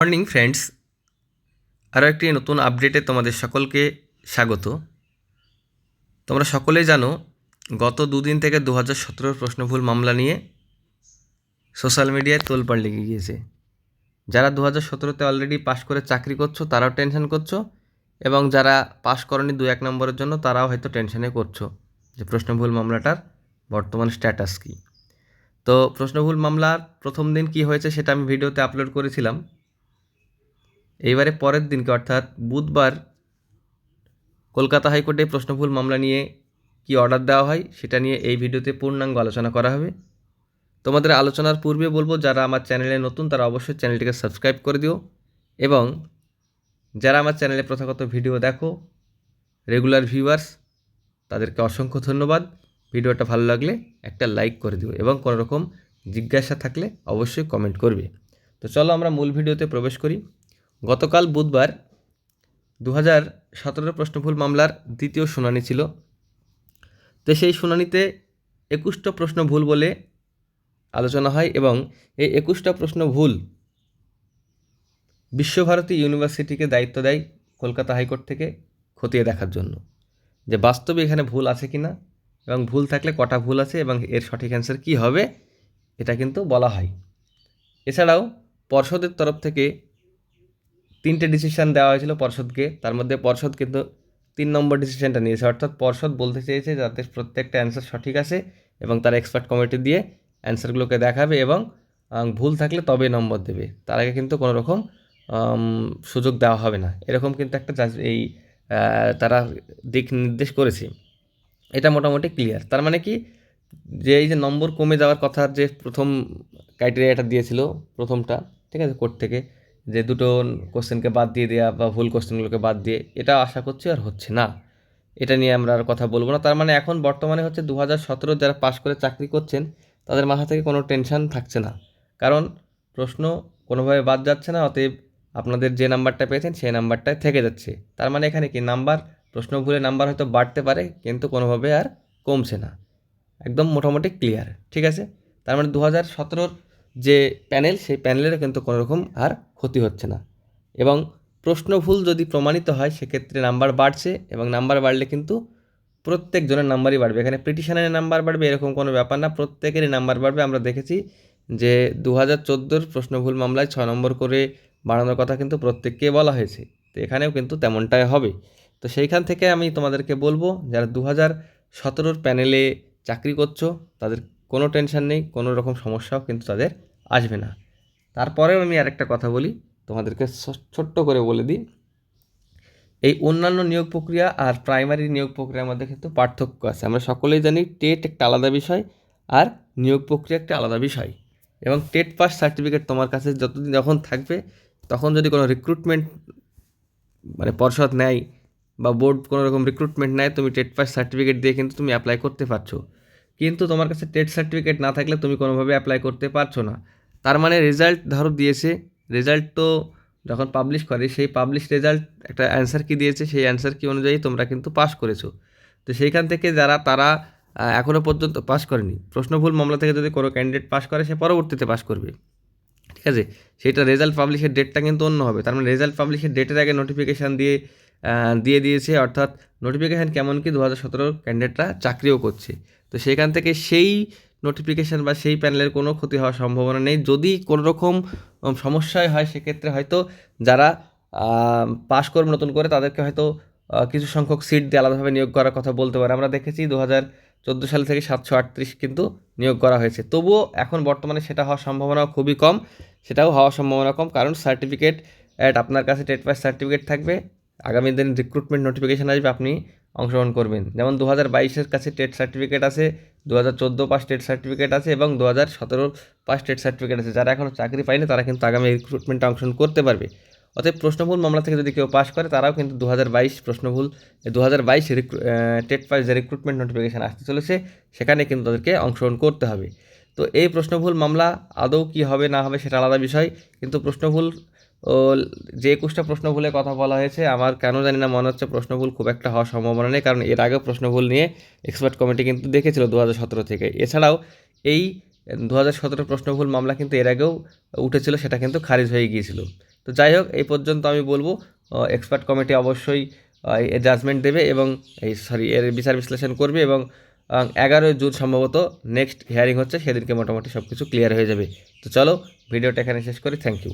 Morning friends আরও একটি নতুন আপডেটে তোমাদের সকলকে স্বাগত। তোমরা সকলেই জানো, গত দুদিন থেকে দু হাজার সতেরোর প্রশ্নভুল মামলা নিয়ে সোশ্যাল মিডিয়ায় তোলপাড় লেগে গিয়েছে। যারা দু হাজার সতেরোতে অলরেডি পাশ করে চাকরি করছ, তারাও টেনশন করছ এবং যারা পাশ করেনি দু এক নম্বরের জন্য, তারাও হয়তো টেনশনে করছ যে প্রশ্নভুল মামলাটার বর্তমান স্ট্যাটাস কী। তো প্রশ্নভুল মামলার প্রথম দিন কি হয়েছে, সেটা আমি ভিডিওতে আপলোড করেছিলাম। এইবারে পরের দিনকে, অর্থাৎ বুধবার কলকাতা হাইকোর্টে প্রশ্নভুল মামলা নিয়ে কি অর্ডার দেওয়া হয় সেটা নিয়ে এই ভিডিওতে পূর্ণাঙ্গ আলোচনা করা হবে। তোমাদের আলোচনার পূর্বে বলব, যারা আমার চ্যানেলে নতুন, তারা অবশ্যই চ্যানেলটিকে সাবস্ক্রাইব করে দিও এবং যারা আমার চ্যানেলে প্রথাগত ভিডিও দেখো, রেগুলার ভিউয়ার্স, তাদেরকে অসংখ্য ধন্যবাদ। ভিডিওটা ভালো লাগলে একটা লাইক করে দিও এবং কোনো রকম জিজ্ঞাসা থাকলে অবশ্যই কমেন্ট করবে। তো চলো আমরা মূল ভিডিওতে প্রবেশ করি। গতকাল বুধবার দু হাজার সতেরো প্রশ্নভুল মামলার দ্বিতীয় শুনানি ছিল। তো সেই শুনানিতে একুশটা প্রশ্ন ভুল বলে আলোচনা হয় এবং এই একুশটা প্রশ্ন ভুল বিশ্বভারতী ইউনিভার্সিটিকে দায়িত্ব দেয় কলকাতা হাইকোর্ট থেকে খতিয়ে দেখার জন্য। যে বাস্তবে এখানে ভুল আছে কি না এবং ভুল থাকলে কটা ভুল আছে এবং এর সঠিক অ্যান্সার কী হবে, এটা কিন্তু বলা হয়। এছাড়াও পর্ষদের তরফ থেকে তিনটে ডিসিশন দেওয়া হয়েছিল পর্ষদকে। তার মধ্যে পর্ষদ কিন্তু তিন নম্বর ডিসিশনটা নিয়েছে। অর্থাৎ পর্ষদ বলতে চেয়েছে যাতে প্রত্যেকটা অ্যান্সার সঠিক আছে এবং তার এক্সপার্ট কমিটি দিয়ে অ্যান্সারগুলোকে দেখাবে এবং ভুল থাকলে তবে নম্বর দেবে। তার আগে কিন্তু কোনো রকম সুযোগ দেওয়া হবে না। এরকম কিন্তু একটা এই তারা দিক নির্দেশ করেছে। এটা মোটামুটি ক্লিয়ার তার মানে কি? যে এই যে নম্বর কমে যাওয়ার কথা যে প্রথম ক্রাইটেরিয়াটা দিয়েছিল প্রথমটা, ঠিক আছে কোর্ট থেকে যে দুটো কোশ্চেনকে বাদ দিয়ে দেওয়া বা ভুল কোশ্চেনগুলোকে বাদ দিয়ে, এটা আশা করছি আর হচ্ছে না। এটা নিয়ে আমরা আর কথা বলব না। তার মানে এখন বর্তমানে হচ্ছে দু হাজার সতেরো যারা পাশ করে চাকরি করছেন, তাদের মাথা থেকে কোনো টেনশন থাকছে না। কারণ প্রশ্ন কোনোভাবে বাদ যাচ্ছে না, অতএব আপনাদের যে নাম্বারটা পেয়েছেন, সেই নাম্বারটাই থেকে যাচ্ছে। তার মানে এখানে কি নাম্বার? প্রশ্ন ভুলে নাম্বার হয়তো বাড়তে পারে, কিন্তু কোনোভাবে আর কমছে না। একদম মোটামুটি ক্লিয়ার, ঠিক আছে? তার মানে দু হাজার সতেরোর যে প্যানেল, সেই প্যানেলেরও কিন্তু কোনো রকম আর ক্ষতি হচ্ছে না। এবং প্রশ্ন ভুল যদি প্রমাণিত হয়, সেক্ষেত্রে নাম্বার বাড়ছে এবং নাম্বার বাড়লে কিন্তু প্রত্যেকজনের নাম্বারই বাড়বে। এখানে পিটিশনের নাম্বার বাড়বে, এরকম কোনো ব্যাপার না। প্রত্যেকেরই নাম্বার বাড়বে। আমরা দেখেছি যে দু হাজার চোদ্দোর প্রশ্ন ভুল মামলায় ছ নম্বর করে বাড়ানোর কথা কিন্তু প্রত্যেককে বলা হয়েছে। তো এখানেও কিন্তু তেমনটাই হবে। তো সেইখান থেকে আমি তোমাদেরকে বলব, যারা দু হাজার সতেরোর প্যানেলে চাকরি করছ, তাদের কোনো টেনশন নেই, কোনো রকম সমস্যাও কিন্তু তাদের আসবে না। তারপরেও আমি আরেকটা কথা বলি, তোমাদেরকে ছোট্ট করে বলে দিই। এই অন্যান্য নিয়োগ প্রক্রিয়া আর প্রাইমারি নিয়োগ প্রক্রিয়ার মধ্যে কিন্তু পার্থক্য আছে। আমরা সকলেই জানি টেট একটা আলাদা বিষয় আর নিয়োগ প্রক্রিয়া একটা আলাদা বিষয়। এবং টেট পাস সার্টিফিকেট তোমার কাছে যতদিন যখন থাকবে, তখন যদি কোনো রিক্রুটমেন্ট মানে পর্ষদ নেয় বা বোর্ড কোনো রকম রিক্রুটমেন্ট নেয়, তুমি টেট পাস সার্টিফিকেট দিয়ে কিন্তু তুমি অ্যাপ্লাই করতে পারছ। কিন্তু তোমার কাছে টেট সার্টিফিকেট না থাকলে তুমি কোনোভাবে অ্যাপ্লাই করতে পারছ না। তার মানে রেজাল্ট ধরো দিয়েছে রেজাল্ট তো যখন পাবলিশ করে সেই পাবলিশ রেজাল্ট একটা অ্যান্সার কি দিয়েছে সেই অ্যান্সার কি অনুযায়ী তোমরা কিন্তু পাস করেছ। তো সেইখান থেকে যারা তারা আহ, এখনও পর্যন্ত পাস করেনি। প্রশ্নভুল মামলা থেকে যদি কোনো ক্যান্ডিডেট পাস করে সে পরবর্তীতে পাস করবে। ঠিক আছে? সেটা রেজাল্ট পাবলিশের ডেটটা কিন্তু অন্য হবে। তার মানে রেজাল্ট পাবলিশের ডেটের আগে নোটিফিকেশান দিয়ে দিয়ে দিয়েছে অর্থাৎ নোটিফিকেশান কেমন কি দু হাজার সতেরোর ক্যান্ডিডেটরা চাকরিও করছে। তো সেখান থেকে সেই নোটিফিকেশান বা সেই প্যানেলের কোনো ক্ষতি হওয়ার সম্ভাবনা নেই। যদি কোনো রকম সমস্যায় হয়, সেক্ষেত্রে হয়তো যারা পাশ করবে নতুন করে তাদেরকে হয়তো কিছু সংখ্যক সিট দিয়ে আলাদাভাবে নিয়োগ করার কথা বলতে পারে। আমরা দেখেছি দু হাজার চোদ্দ সাল থেকে সাতশো আটত্রিশ কিন্তু নিয়োগ করা হয়েছে। তবুও এখন বর্তমানে সেটা হওয়ার সম্ভাবনা খুবই কম। সেটাও হওয়ার সম্ভাবনা কম, কারণ সার্টিফিকেট অ্যাট আপনার কাছে টেট পাস সার্টিফিকেট থাকবে। আগামী দিন রিক্রুটমেন্ট নোটিফিকেশান আসবে, আপনি অংশগ্রহণ করবেন। যেমন দু হাজার বাইশের কাছে টেট সার্টিফিকেট আছে দু হাজার চোদ্দ পাস টেট সার্টিফিকেট আছে এবং দু হাজার সতেরো পাস টেট সার্টিফিকেট আছে। যারা এখনও চাকরি পায়নি, তারা কিন্তু আগামী রিক্রুটমেন্টে অংশগ্রহণ করতে পারবে। অতএব প্রশ্নভুল মামলা থেকে যদি কেউ পাস করে, তারাও কিন্তু দু হাজার বাইশ প্রশ্নভুল দু হাজার বাইশ টেট পাস যে রিক্রুটমেন্ট নোটিফিকেশান আসতে চলেছে, সেখানে কিন্তু তাদেরকে অংশগ্রহণ করতে হবে। তো এই প্রশ্নভুল মামলা আদৌ কি হবে, না হবে, সেটা আলাদা বিষয়। কিন্তু প্রশ্নভুল ও যে একুশটা প্রশ্নভুলের কথা বলা হয়েছে, আমার কেন জানি না মনে হচ্ছে প্রশ্নভুল খুব একটা হওয়ার সম্ভাবনা নেই, কারণ এর আগেও প্রশ্নভুল নিয়ে এক্সপার্ট কমিটি কিন্তু দেখেছিল দু সতেরো থেকে। এছাড়াও এই দু হাজার সতেরো প্রশ্নভুল মামলা কিন্তু এর আগেও উঠেছিল, সেটা কিন্তু খারিজ হয়ে গিয়েছিল। তো যাই হোক, এই পর্যন্ত আমি বলব এক্সপার্ট কমিটি অবশ্যই জাজমেন্ট দেবে এবং এই সরি এর বিচার বিশ্লেষণ করবে এবং এগারোই জুন সম্ভবত নেক্সট হিয়ারিং হচ্ছে, সেদিনকে মোটামুটি সব কিছু ক্লিয়ার হয়ে যাবে। তো চলো, ভিডিওটা এখানে শেষ করি থ্যাংক ইউ